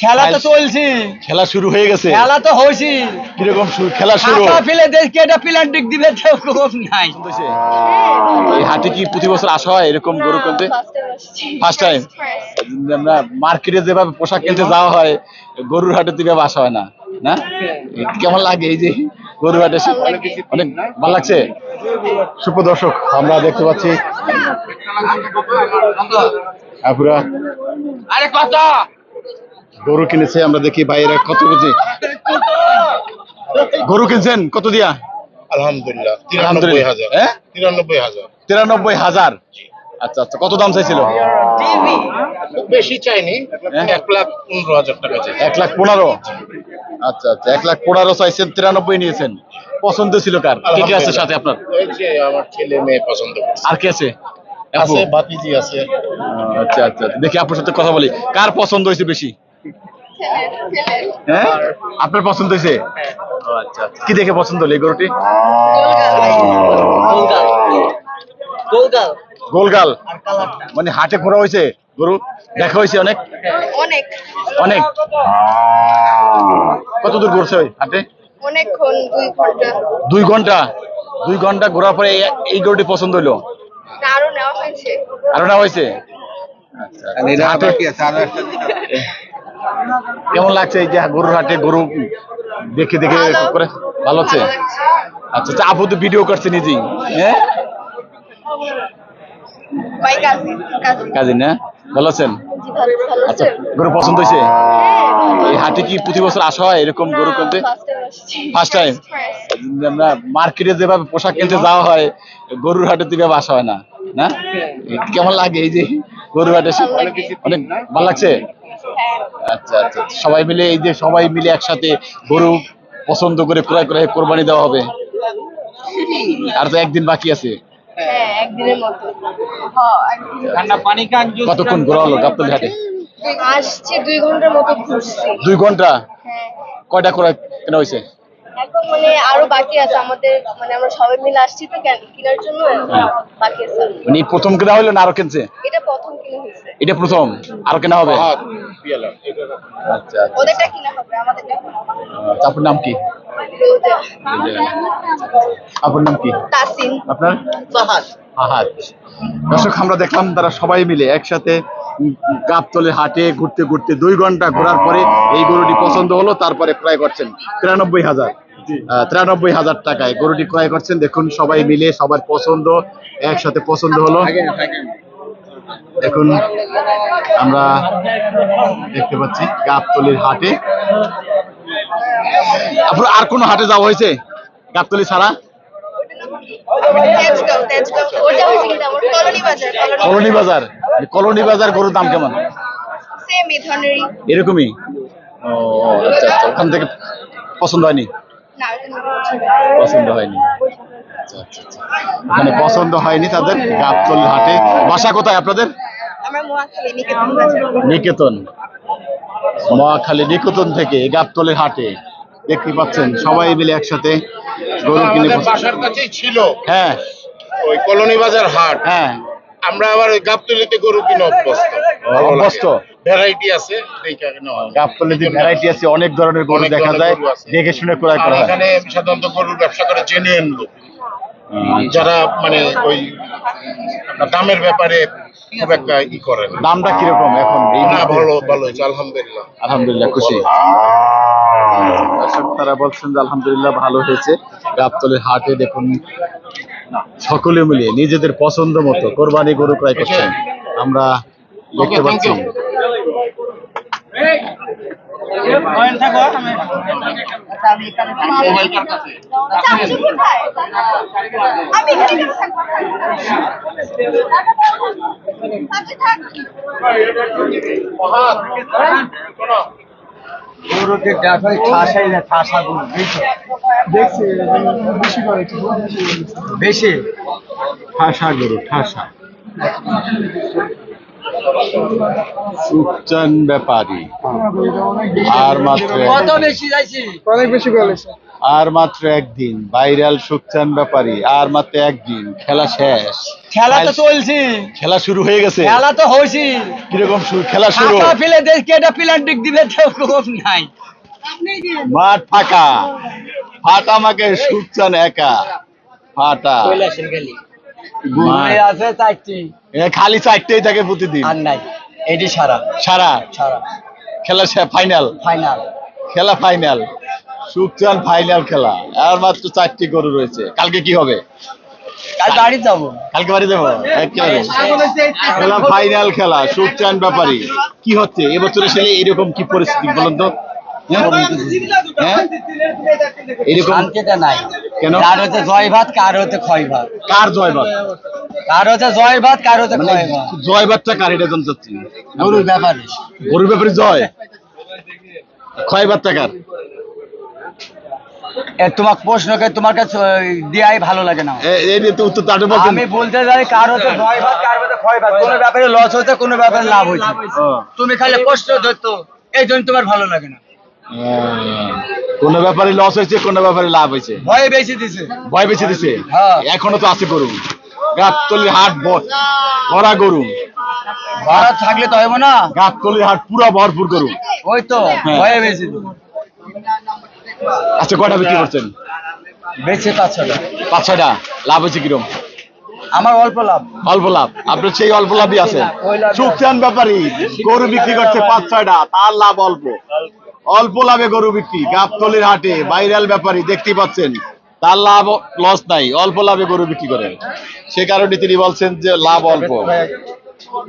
খেলা তো চলছে। খেলা শুরু হয়ে গেছে। খেলা তো হয়েছি। কীরকম খেলা শুরু? টাকা ফেলে দেখি এটা প্লান্টিক দিবে তো নাই। এই হাটে কি প্রতি বছর আসা হয় এরকম গরু কিনতে? ফার্স্ট টাইম আমরা মার্কেটে যেভাবে পোশাক কিনতে যাওয়া হয় গরুর হাটে যেভাবে আসা হয় না না? কেমন লাগে এই যে গরুর হাটে? এসে? অনেক ভালো লাগছে? সুপ্রদর্শক আমরা দেখতে পাচ্ছি। আপুরা আরে কত গরু কিনেছে আমরা দেখি বাইরে কত কেজি। গরু কিনছেন? কত দিয়া? আলহামদুলিল্লাহ তিরানব্বই হাজার। হ্যাঁ? তিরানব্বই হাজার। তিরানব্বই হাজার? আচ্ছা আচ্ছা কত দাম চাইছিল? বেশি চাইনি? এক লাখ পনেরো হাজার টাকা এক লাখ পনেরো? আচ্ছা আচ্ছা এক লাখ পনেরো চাইছেন তিরানব্বই নিয়েছেন। পছন্দ ছিল কার? কে কে আছে সাথে আপনার? ওই যে আমার ছেলে মেয়ে পছন্দ আর কে আছে? আছে আছে। আচ্ছা আচ্ছা দেখি আপনার সাথে কথা বলি। কার পছন্দ হয়েছে বেশি? হ্যাঁ? আপনার পছন্দ হয়েছে? আচ্ছা আচ্ছা। কি দেখে পছন্দ হলো এই গরুটি? গোলগাল। গোলগাল। গোলগাল। মানে হাটে ঘোরা হয়েছে গরু? দেখা হয়েছে অনেক? অনেক। অনেক? কত দূর ঘুরছে ওই হাটে? অনেকক্ষণ দুই ঘণ্টা। দুই ঘণ্টা? দুই ঘণ্টা ঘোরার পরে এই- গরুটি পছন্দ হইল না, আরও নেওয়া হয়েছে। আরও না হয়েছে? আচ্ছা, হাটে- কেমন লাগছে এই যে গরুর হাটে গরু দেখে দেখে করে? ভালো হচ্ছে? আচ্ছা আচ্ছা আপু তো ভিডিও করছে নিজেই। হ্যাঁ? Cousin cousin. না ভালো আছেন? জি ভালো ভালো আচ্ছা গরু পছন্দ হয়েছে? হ্যাঁ এই হাটে কি প্রতি বছর আসা হয় এরকম গরু কিনতে? First time. আমরা মার্কেটে যেভাবে পোশাক কিনতে যাওয়া হয় গরুর হাটে আসা হয় না না? কেমন লাগে এই যে গরুর হাটে। অনেক ভালো লাগছে? হ্যাঁ আচ্ছা আচ্ছা সবাই মিলে এই যে সবাই মিলে একসাথে গরু পছন্দ করে ক্রয় করে কোরবানি দেওয়া হবে। আর তো একদিন বাকি আছে। হ্যাঁ একদিনের মতো হ্যাঁ একদিন। ঠান্ডা পানি খান জুস কতক্ষণ ঘোরা হলো গাবতলি হাটে? আসছে দুই ঘণ্টার মতো ঘুরছি। দুই ঘণ্টা? হ্যাঁ। কয়টা করে কেনা হয়েছে? এখন মানে আরও বাকি আছে আমাদের মানে আমরা সবাই মিলে আসছি তো কেনার জন্য হ্যাঁ। বাকি আছে। মানে প্রথম কেনা হলো না আরও কিনছে? এটা প্রথম কিনা হয়েছে। এটা প্রথম? আরও কেনা হবে? এটা আচ্ছা আচ্ছা। ওদেরটা কিনা হবে আমাদেরটা। আচ্ছা, আপনার নাম কি? আপনার নাম কি? তাসিন। আপনার? সাহাজ আহাদ দর্শক আমরা দেখলাম তারা সবাই মিলে একসাথে গাবতলে হাটে ঘুরতে ঘুরতে দুই ঘণ্টা ঘোরার পরে এই গরুটি পছন্দ হলো তারপরে ক্রয় করছেন। তিরানব্বই হাজার। তিরানব্বই হাজার টাকায়। গরুটি ক্রয় করছেন দেখুন সবাই মিলে সবার পছন্দ একসাথে পছন্দ হলো। এখন আমরা দেখতে পাচ্ছি গাবতলির হাটে। আপনার আর কোনো হাটে যাওয়া হয়েছে? গাবতলি ছাড়া? কলোনি বাজার কলোনি বাজার। গরুর দাম কেমন? এরকমই? ও আচ্ছা আচ্ছা। ওখান থেকে পছন্দ হয়নি? পছন্দ হয়নি। আচ্ছা আচ্ছা আচ্ছা। ওখানে পছন্দ হয়নি তাদের গাবতল হাটে। বাসা কোথায় আপনাদের? আমরা নিকেতন মহাখালী নিকেতন থেকে গাবতলের হাটে দেখতে পাচ্ছেন সবাই মিলে একসাথে গরু কিনে বাসার কাছেই ছিল। হ্যাঁ। ওই কলোনি বাজার হাট। হ্যাঁ। আমরা আবার ওই গাবতলিতে গরু কিনে অভ্যস্ত। অভ্যস্ত। ভ্যারাইটি আছে ভ্যারাইটি আছে অনেক ধরনের গরু দেখা যায় দেখে শুনে ক্রয় করা হয়। এখানে সাধারণত গরুর ব্যবসা করে জেনুইন লোক। যারা মানে ওই দামের ব্যাপারে খুব একটা ই করে দামটা কীরকম এখন? না ভালো ভালো আলহামদুলিল্লাহ। আলহামদুলিল্লাহ খুশি। তারা বলছেন যে আলহামদুলিল্লাহ ভালো হয়েছে। গাবতলের হাটে দেখুন সকলে মিলিয়ে নিজেদের পছন্দ মতো কোরবানি গরু ক্রয় করছেন। আমরা দেখতে পাচ্ছি you. পয়েন্ট থাকো আমি মোবাইল কার কাছে চাচু কোথায় আমি এখানে থাকব চাচু থাক মহাত, শোনো। গরুকে দেখাই ঠাসাই না ঠাসা গরু দেখছি বেশি করে। বেশি? ঠাসা গরু ঠাসা। সুখচান ব্যাপারী। আর মাত্র কত বেশি যাইছি? অনেক বেশি বলেছে আর মাত্র একদিন ভাইরাল সুখচান ব্যাপারী আর মাত্র একদিন খেলা শেষ। খেলা তো চলছে। খেলা শুরু হয়ে গেছে। খেলা তো হয়েছি কীরকম শুরু খেলা শুরু? ফেলে দেশ কেটা প্লান্টিক দিবে তো খুব নাই। মাঠ ফাঁকা। ফাটা মাকে সুখচান একা। ফাটা। ঘুরে আছে চারটি খালি চারটেই থাকে প্রতিদিন? আর নাই। এটি সারা। সারা? সারা। খেলা ফাইনাল ফাইনাল খেলা ফাইনাল সুখচান ফাইনাল খেলা। আর মাত্র চারটি গরু রয়েছে। কালকে কি হবে? কাল বাড়ি যাব। কালকে বাড়ি দেবো একেবারে। খেলা ফাইনাল খেলা সুখচান ব্যাপারী। কি হচ্ছে? এবছরে ছেলে এরকম কি পরিস্থিতি বলুন তো? শান্তিতে নাই। কেন? কার হচ্ছে জয় ভাত কার হচ্ছে ক্ষয় ভাত কার জয়বাদ কার হচ্ছে জয় ভাত কার হচ্ছে মানে ক্ষয় ভাত জয়বাদটা কার? এটা জানতে চাচ্ছি। গরুর ব্যাপারে। গরুর ব্যাপারে জয়? ক্ষয়বাদটা কার? তোমার প্রশ্নকে তোমার কাছে দেয়াই ভালো লাগে না। আমি বলতে যাই কার হচ্ছে জয় ভাত কার হচ্ছে ক্ষয় ভাত কোনো ব্যাপারে লস হচ্ছে কোনো ব্যাপারে লাভ হচ্ছে তুমি খালি প্রশ্ন ধরতো এই জন্য তোমার ভালো লাগে না। কোন ব্যাপারে লস হয়েছে কোন ব্যাপারে লাভ হয়েছে? ভয় বেশি দিছে। ভয় বেশি দিছে? হ্যাঁ। এখনও তো আছে গরু। গাবতলি হাট ব- ভরা গরু। ভারত থাকলে তো হবে না। গাবতলি হাট পুরো ভরপুর গরু। ওই তো হ্যাঁ। ভয়ে বেশি। দিছে। আচ্ছা কয়টা বিক্রি করছেন? বেশি পাঁচশো টাকা পাঁচ ছয়টা। লাভ হয়েছে কিরম? আমার অল্প লাভ। অল্প লাভ। আপনার সেই অল্প লাভই আছে। সুখচান ব্যাপারী। গরু বিক্রি করছে পাঁচ ছয়টা তার লাভ অল্প। অল্প লাভে গরু বিক্রি গাবতলির হাটে ভাইরাল ব্যাপারী দেখতে পাচ্ছেন। তার লাভ লস নাই অল্প লাভে গরু বিক্রি করে। সে কারণে তিনি বলছেন যে লাভ অল্প।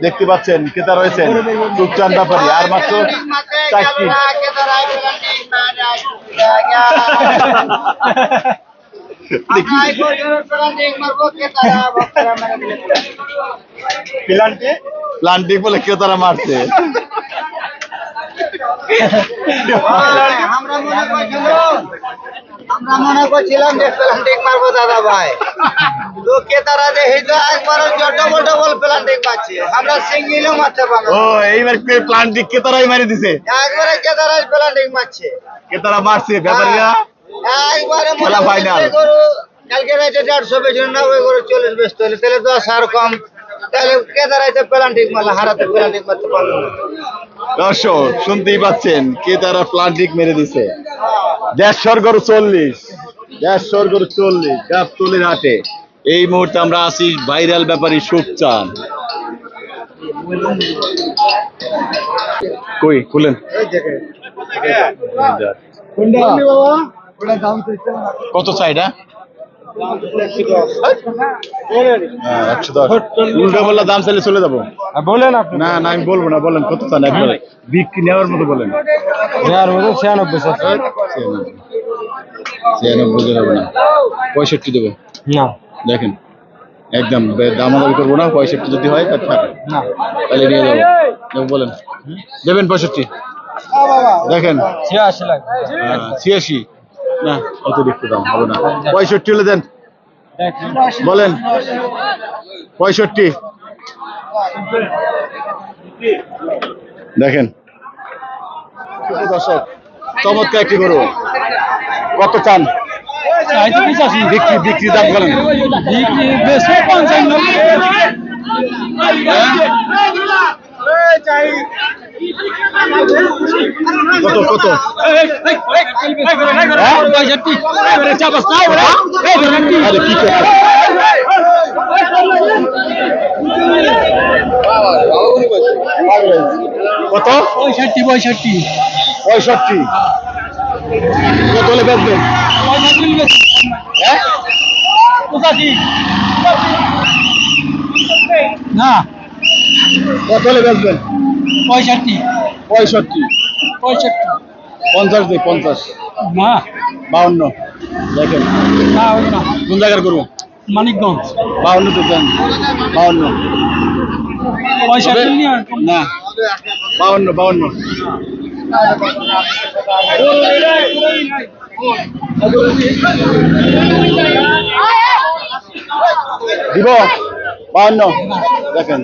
দেখতে পাচ্ছেন ক্রেতা রয়েছেন সুখচান ব্যাপারী। আর মাত্র চারটি। প্লান্টিক বলে ক্রেতারা মারছে। আমরা মনে করছিলাম আমরা মনে করছিলাম যে প্লান্টিং মারবো দাদা ভাই তো কেতারা দেখি তো একবার ডবল প্লান্টিং মারছে। আমরা সিঙ্গিলও মারতে পারব ও এইবার প্লান্টিক ক্রেতারাই মারি দিছে? একবারে কেতারা প্লান্টিং মারছে। ক্রেতারা মারছে ব্যাপারীরা? একবারে মনে। করছে কালকে বেশি না ওই গরু চল্লিশ বেশি হলে। তাহলে দশ আর কম। তাহলে কেতারাইতে প্লান্টিং মারলে হারাতে প্লান্টিং মারতে পারল না। দর্শক শুনতেই পাচ্ছেন কে তারা প্লান্টিক মেরে দিছে? দেড়শোর গরু চল্লিশ দেড়শোর গরু চল্লিশ গাবতলির হাটে। এই মুহূর্তে আমরা আছি ভাইরাল ব্যাপারী সুখচান কই খুলেন। কত চাইটা একশো দশ। উল্টো বললে দাম চাইলে চলে যাব। বলেন আপনি। না না আমি বলব না বলেন কত চান একবারে? বিক্রি নেওয়ার মতো বলেন। দেওয়ার মতো ছিয়ানব্বই ছিয়ানব্বই হবে না পঁয়ষট্টি দেবো। না। দেখেন একদম দামাদামি করব না পঁয়ষট্টি যদি হয় তাহলে থাকে। তাহলে নিয়ে যাব। বলেন। দেবেন পঁয়ষট্টি? দেখেন। ছিয়াশি লাখ ছিয়াশি। না অতিরিক্ত দাম হবে না। পঁয়ষট্টি হলে দেন। বলেন। পঁয়ষট্টি। দেখেন। দর্শক চমৎকার একটি গরু। কত চান? বিক্রি বিক্রি দাম বলেন। কত কত? কত পঁয়ষট্টি পঁয়ষট্টি পঁয়ষট্টি। কত হলে বেচবেন হ্যাঁ? না কত হলে বেচবেন পঁয়ষট্টি। পঁয়ষট্টি। পঁয়ষট্টি। পঞ্চাশ দিই পঞ্চাশ। না। বাউন্ন। দেখেন। না হবে না কোন জায়গার করব। মানিকগঞ্জ। বাউন্ন তো দেন। বাউন্ন। পঁয়ষট্টি না। বাউন্ন বাউন্ন। দিব। বাহান্ন দেখেন।